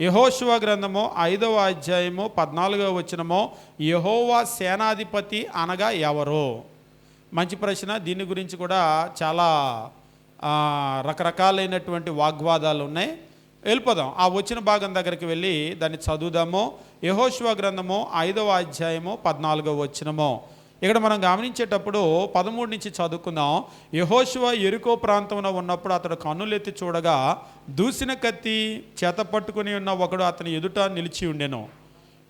యహోశివ గ్రంథము ఐదవ అధ్యాయము పద్నాలుగవ వచనము యహోవా సేనాధిపతి అనగా ఎవరు? మంచి ప్రశ్న. దీని గురించి కూడా చాలా రకరకాలైనటువంటి వాగ్వాదాలు ఉన్నాయి. వెళ్ళిపోదాం. ఆ వచ్చిన భాగం దగ్గరికి వెళ్ళి దాన్ని చదువుదాము. యహోశివ గ్రంథము ఐదవ అధ్యాయము పద్నాలుగవ వచనము. ఇక్కడ మనం గమనించేటప్పుడు పదమూడు నుంచి చదువుకుందాం. యహోశివ ఎరుకో ప్రాంతంలో ఉన్నప్పుడు అతడు కన్నులెత్తి చూడగా దూసిన కత్తి చేత పట్టుకుని ఉన్న ఒకడు అతని ఎదుట నిలిచి ఉండెను.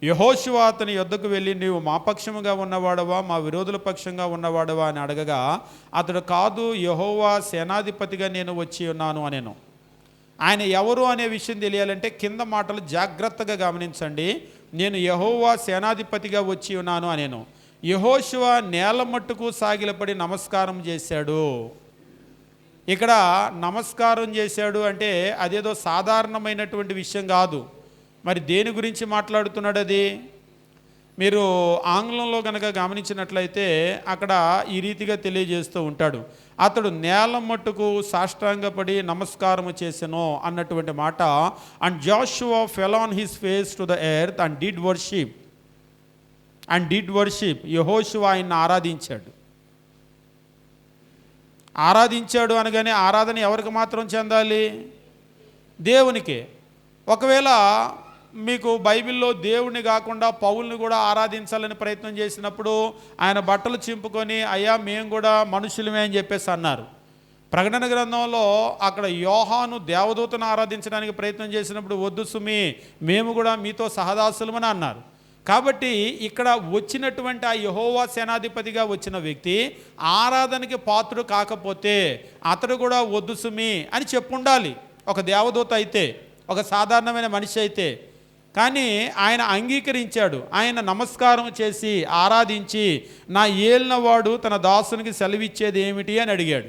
యహోశివ అతని యొద్దకు వెళ్ళి నీవు మా పక్షముగా ఉన్నవాడవా? మా విరోధుల పక్షంగా ఉన్నవాడవా? అని అడగగా అతడు కాదు యహోవా సేనాధిపతిగా నేను వచ్చి ఉన్నాను అనేను. ఆయన ఎవరు అనే విషయం తెలియాలంటే కింద మాటలు జాగ్రత్తగా గమనించండి. నేను యహోవా సేనాధిపతిగా వచ్చి ఉన్నాను అనేను. యహోశివ నేల మట్టుకు సాగిలపడి నమస్కారం చేశాడు. ఇక్కడ నమస్కారం చేశాడు అంటే అదేదో సాధారణమైనటువంటి విషయం కాదు. మరి దేని గురించి మాట్లాడుతున్నాడు అది? మీరు ఆంగ్లంలో కనుక గమనించినట్లయితే అక్కడ ఈ రీతిగా తెలియజేస్తూ ఉంటాడు. అతడు నేల మట్టుకు సాష్టాంగపడి నమస్కారము చేసెను అన్నటువంటి మాట. And Joshua fell on his face to the earth and did worship and did worship యహోశివ ఆయన్ని ఆరాధించాడు. ఆరాధించాడు అనగానే ఆరాధన ఎవరికి మాత్రం చెందాలి? దేవునికే. ఒకవేళ మీకు బైబిల్లో దేవుణ్ణి కాకుండా పౌల్ని కూడా ఆరాధించాలని ప్రయత్నం చేసినప్పుడు ఆయన బట్టలు చింపుకొని అయ్యా మేము కూడా మనుషులమే అని చెప్పేసి అన్నారు. ప్రకటన గ్రంథంలో అక్కడ యోహాను దేవదూతను ఆరాధించడానికి ప్రయత్నం చేసినప్పుడు వద్దు సుమి మేము కూడా మీతో సహదాసులమని అన్నారు. కాబట్టి ఇక్కడ వచ్చినటువంటి ఆ యహోవా సేనాధిపతిగా వచ్చిన వ్యక్తి ఆరాధనకి పాత్రుడు కాకపోతే అతడు కూడా వద్దు సుమి అని చెప్పుండాలి. ఒక దేవదూత అయితే ఒక సాధారణమైన మనిషి అయితే. కానీ ఆయన అంగీకరించాడు. ఆయన నమస్కారం చేసి ఆరాధించి నా ఏలినవాడు తన దాసునికి సెలవిచ్చేది ఏమిటి అని అడిగాడు.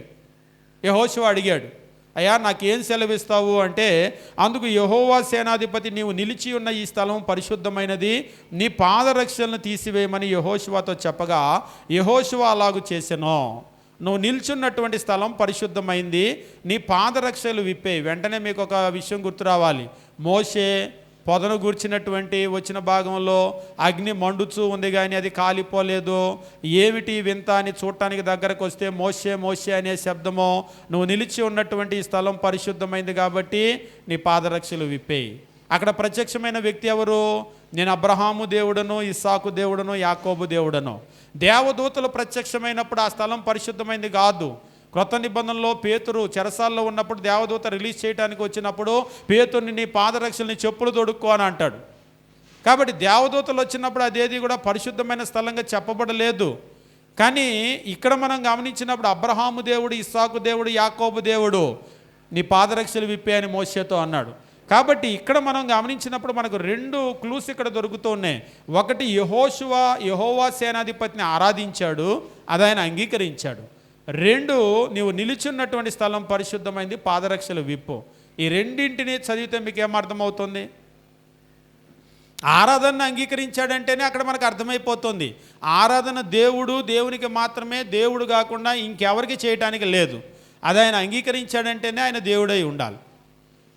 యహోశివ అడిగాడు. అయ్యా నాకేం సెలవిస్తావు అంటే అందుకు యహోవా సేనాధిపతి నీవు నిలిచి ఉన్న ఈ స్థలం పరిశుద్ధమైనది నీ పాదరక్షలను తీసివేయమని యహోశివాతో చెప్పగా యహోశివా అలాగు చేసెను. నువ్వు నిల్చున్నటువంటి స్థలం పరిశుద్ధమైంది నీ పాదరక్షలు విప్పే వెంటనే మీకు ఒక విషయం గుర్తు రావాలి. మోషే పొదను గూర్చినటువంటి వచ్చిన భాగంలో అగ్ని మండుచూ ఉంది కానీ అది కాలిపోలేదు. ఏమిటి వింత అని చూడటానికి దగ్గరకు వస్తే మోసే మోసే అనే శబ్దము నువ్వు నిలిచి ఉన్నటువంటి ఈ స్థలం పరిశుద్ధమైంది కాబట్టి నీ పాదరక్షలు విప్పేయి. అక్కడ ప్రత్యక్షమైన వ్యక్తి ఎవరు? నేను అబ్రహాము దేవుడను ఇస్సాకు దేవుడను యాకోబు దేవుడను. దేవదూతలు ప్రత్యక్షమైనప్పుడు ఆ స్థలం పరిశుద్ధమైంది కాదు. క్రొత్త నిబంధనలో పేతురు చెరసాల్లో ఉన్నప్పుడు దేవదూత రిలీజ్ చేయడానికి వచ్చినప్పుడు పేతుర్ని నీ పాదరక్షల్ని చెప్పులు తొడుక్కో అని అంటాడు. కాబట్టి దేవదూతలు వచ్చినప్పుడు అదేది కూడా పరిశుద్ధమైన స్థలంగా చెప్పబడలేదు. కానీ ఇక్కడ మనం గమనించినప్పుడు అబ్రహాము దేవుడు ఇస్సాకు దేవుడు యాకోబు దేవుడు నీ పాదరక్షలు విప్పే అని మోసేతో అన్నాడు. కాబట్టి ఇక్కడ మనం గమనించినప్పుడు మనకు రెండు క్లూస్ ఇక్కడ దొరుకుతూ ఉన్నాయి. ఒకటి యహోశువా యహోవా సేనాధిపతిని ఆరాధించాడు అది ఆయన అంగీకరించాడు. రెండు నీవు నిలుచున్నటువంటి స్థలం పరిశుద్ధమైంది పాదరక్షలు విప్పు. ఈ రెండింటిని చదివితే మీకు ఏమర్థమవుతుంది ఆరాధనను అంగీకరించాడంటేనే అక్కడ మనకు అర్థమైపోతుంది. ఆరాధన దేవుడు దేవునికి మాత్రమే దేవుడు కాకుండా ఇంకెవరికి చేయటానికి లేదు. అది ఆయన అంగీకరించాడంటేనే ఆయన దేవుడై ఉండాలి.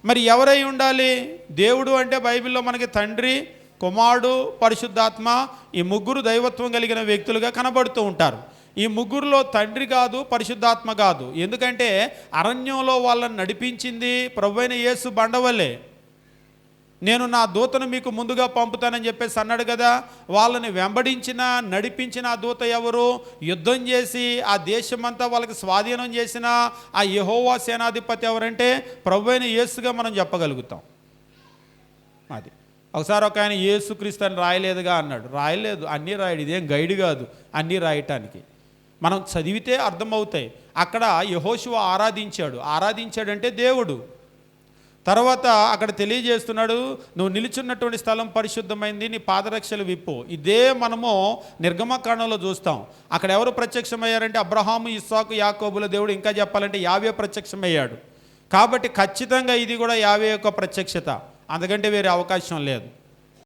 మరి ఎవరై ఉండాలి? దేవుడు అంటే బైబిల్లో మనకి తండ్రి కుమారుడు పరిశుద్ధాత్మ ఈ ముగ్గురు దైవత్వం కలిగిన వ్యక్తులుగా కనబడుతూ ఉంటారు. ఈ ముగ్గురులో తండ్రి కాదు పరిశుద్ధాత్మ కాదు. ఎందుకంటే అరణ్యంలో వాళ్ళని నడిపించింది ప్రభువైన యేసు బండవల్లే. నేను నా దూతను మీకు ముందుగా పంపుతానని చెప్పేసి అన్నాడు కదా. వాళ్ళని వెంబడించిన నడిపించిన ఆ దూత ఎవరు? యుద్ధం చేసి ఆ దేశమంతా వాళ్ళకి స్వాధీనం చేసిన ఆ యహోవా సేనాధిపతి ఎవరంటే ప్రభువైన యేసుగా మనం చెప్పగలుగుతాం. అది. ఒకసారి ఒక ఆయన యేసుక్రీస్తు అని రాయలేదుగా అన్నాడు. రాయలేదు. అన్నీ రాయడు. ఇదేం గైడ్ కాదు. అన్నీ రాయటానికి. మనం చదివితే అర్థమవుతాయి. అక్కడ యహోశివ ఆరాధించాడు. ఆరాధించాడంటే దేవుడు. తర్వాత అక్కడ తెలియజేస్తున్నాడు నువ్వు నిలుచున్నటువంటి స్థలం పరిశుద్ధమైంది నీ పాదరక్షలు విప్పు. ఇదే మనము నిర్గమకాండంలో చూస్తాం. అక్కడ ఎవరు ప్రత్యక్షమయ్యారంటే అబ్రహాము ఇస్సాకు యాకోబుల దేవుడు. ఇంకా చెప్పాలంటే యావే ప్రత్యక్షమయ్యాడు. కాబట్టి ఖచ్చితంగా ఇది కూడా యావే యొక్క ప్రత్యక్షత. అందుకంటే వేరే అవకాశం లేదు.